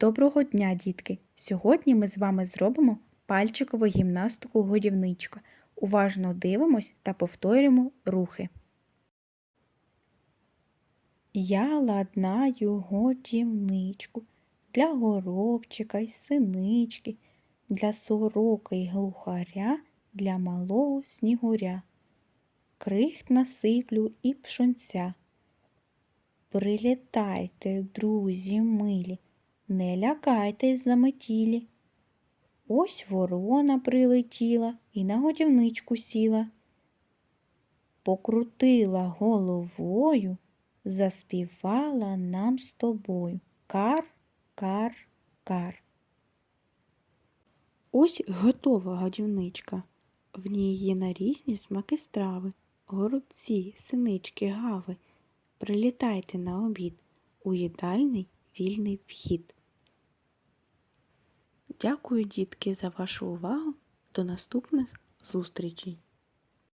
Доброго дня, дітки! Сьогодні ми з вами зробимо пальчикову гімнастику годівничка. Уважно дивимось та повторюємо рухи. Я ладнаю годівничку для горобчика й синички, для сорока й глухаря, для малого снігуря. Крихт насиплю і пшонця. Прилітайте, друзі милі, не лякайтесь заметілі. Ось ворона прилетіла і на годівничку сіла. Покрутила головою, заспівала нам з тобою. Кар, кар, кар. Ось готова годівничка. В ній є на різні смаки страви. Горобці, синички, гави. Прилітайте на обід у їдальний вільний вхід. Дякую, дітки, за вашу увагу. До наступних зустрічей!